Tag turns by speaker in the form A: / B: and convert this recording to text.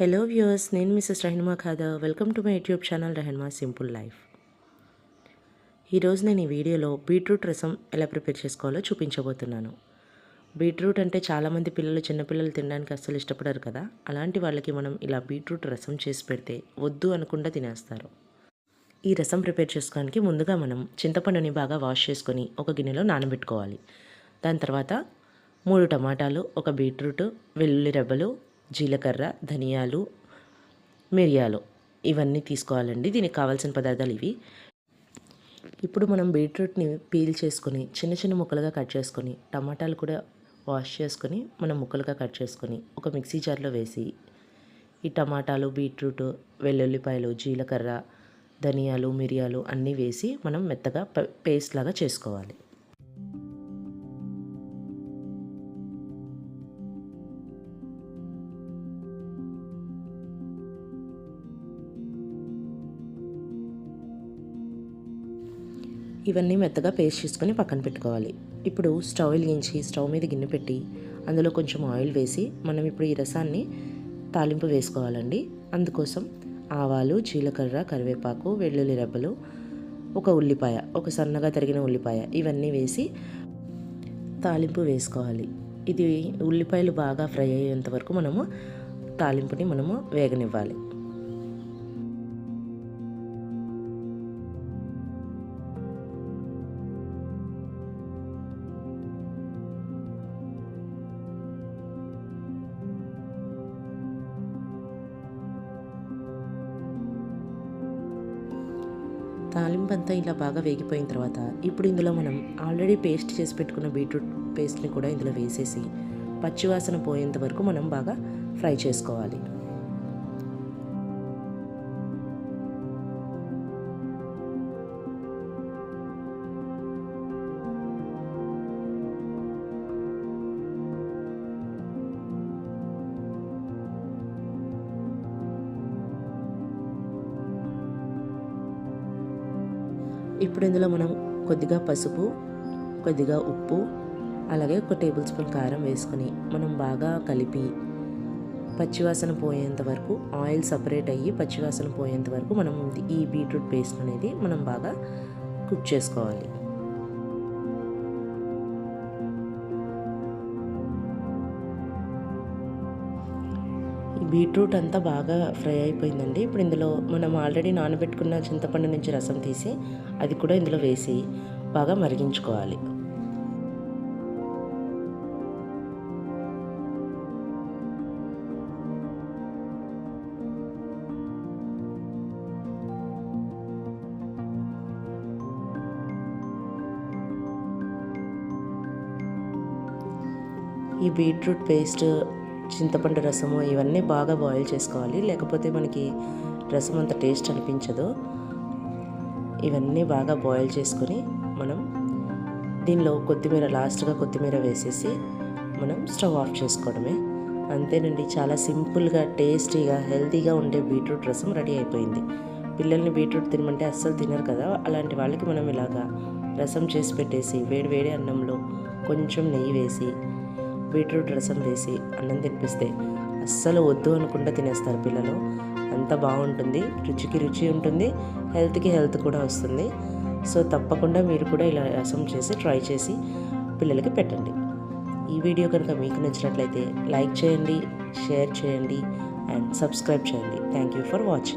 A: Hello viewers నేను Mrs Rahinma Khada welcome to my YouTube channel Rahinma simple life ఈరోజు నేను ఈ వీడియోలో బీట్రూట్ రసం ఎలా ప్రిపేర్ చేసుకోవాలో చూపించబోతున్నాను. బీట్రూట్ అంటే చాలామంది పిల్లలు చిన్నపిల్లలు తినడానికి అస్సలు ఇష్టపడరు కదా? అలాంటి వాళ్ళకి మనం ఇలా బీట్రూట్ రసం చేసి పెడితే వద్దు అనకుండా తినేస్తారు. ఈ రసం ప్రిపేర్ చేసుకోవడానికి ముందుగా మనం చింతపండుని బాగా వాష్ చేసుకొని ఒక గిన్నెలో నానబెట్టుకోవాలి. దాని తర్వాత మూడు టమాటాలు ఒక బీట్రూట్ వెల్లుల్లి రెబ్బలు జీలకర్ర ధనియాలు మిరియాలు ఇవన్నీ తీసుకోవాలండి. దీనికి కావాల్సిన పదార్థాలు ఇవి. ఇప్పుడు మనం బీట్రూట్ని పీల్ చేసుకొని చిన్న చిన్న ముక్కలుగా కట్ చేసుకొని టమాటాలు కూడా వాష్ చేసుకొని మనం ముక్కలుగా కట్ చేసుకొని ఒక మిక్సీ జార్లో వేసి ఈ టమాటాలు బీట్రూట్ వెల్లుల్లిపాయలు జీలకర్ర ధనియాలు మిరియాలు అన్నీ వేసి మనం మెత్తగా పేస్ట్ లాగా చేసుకోవాలి. ఇవన్నీ మెత్తగా పేస్ట్ చేసుకొని పక్కన పెట్టుకోవాలి. ఇప్పుడు స్టవ్ వెలిగించి స్టవ్ మీద గిన్నె పెట్టి అందులో కొంచెం ఆయిల్ వేసి మనం ఇప్పుడు ఈ రసాన్ని తాలింపు వేసుకోవాలండి. అందుకోసం ఆవాలు జీలకర్ర కరివేపాకు వెల్లుల్లి రెబ్బలు ఒక ఉల్లిపాయ ఒక సన్నగా తరిగిన ఉల్లిపాయ ఇవన్నీ వేసి తాలింపు వేసుకోవాలి. ఇది ఉల్లిపాయలు బాగా ఫ్రై అయ్యేంత వరకు మనము తాలింపుని మనము వేగనివ్వాలి. తాలింపు అంతా ఇలా బాగా వేగిపోయిన తర్వాత ఇప్పుడు ఇందులో మనం ఆల్రెడీ పేస్ట్ చేసి పెట్టుకున్న బీట్రూట్ పేస్ట్ని కూడా ఇందులో వేసేసి పచ్చివాసన పోయేంత వరకు మనం బాగా ఫ్రై చేసుకోవాలి. ఇప్పుడు ఇందులో మనం కొద్దిగా పసుపు కొద్దిగా ఉప్పు అలాగే ఒక టేబుల్ స్పూన్ కారం వేసుకొని మనం బాగా కలిపి పచ్చివాసన పోయేంత వరకు ఆయిల్ సపరేట్ అయ్యి పచ్చివాసన పోయేంత వరకు మనం ఈ బీట్రూట్ పేస్ట్ అనేది మనం బాగా కుక్ చేసుకోవాలి. బీట్రూట్ అంతా బాగా ఫ్రై అయిపోయిందండి. ఇప్పుడు ఇందులో మనం ఆల్రెడీ నానబెట్టుకున్న చింతపండు నుంచి రసం తీసి అది కూడా ఇందులో వేసి బాగా మరిగించుకోవాలి. ఈ బీట్రూట్ పేస్ట్ చింతపండు రసము ఇవన్నీ బాగా బాయిల్ చేసుకోవాలి. లేకపోతే మనకి రసం అంత టేస్ట్ అనిపించదు. ఇవన్నీ బాగా బాయిల్ చేసుకొని మనం దీనిలో కొత్తిమీర లాస్ట్గా కొత్తిమీర వేసేసి మనం స్టవ్ ఆఫ్ చేసుకోవడమే. అంతేనండి చాలా సింపుల్గా టేస్టీగా హెల్తీగా ఉండే బీట్రూట్ రసం రెడీ అయిపోయింది. పిల్లల్ని బీట్రూట్ తినమంటే అస్సలు తినరు కదా. అలాంటి వాళ్ళకి మనం ఇలాగా రసం చేసి పెట్టేసి వేడి వేడి అన్నంలో కొంచెం నెయ్యి వేసి బీట్రూట్ రసం వేసి అన్నం తినిపిస్తే అస్సలు వద్దు అనుకుంటా తినేస్తారు పిల్లలు. అంత బాగుంటుంది రుచికి రుచి ఉంటుంది హెల్త్కి హెల్త్ కూడా వస్తుంది. సో తప్పకుండా మీరు కూడా ఇలా రసం చేసి ట్రై చేసి పిల్లలకి పెట్టండి. ఈ వీడియో కనుక మీకు నచ్చినట్లయితే లైక్ చేయండి షేర్ చేయండి అండ్ సబ్స్క్రైబ్ చేయండి. Thank you for watching.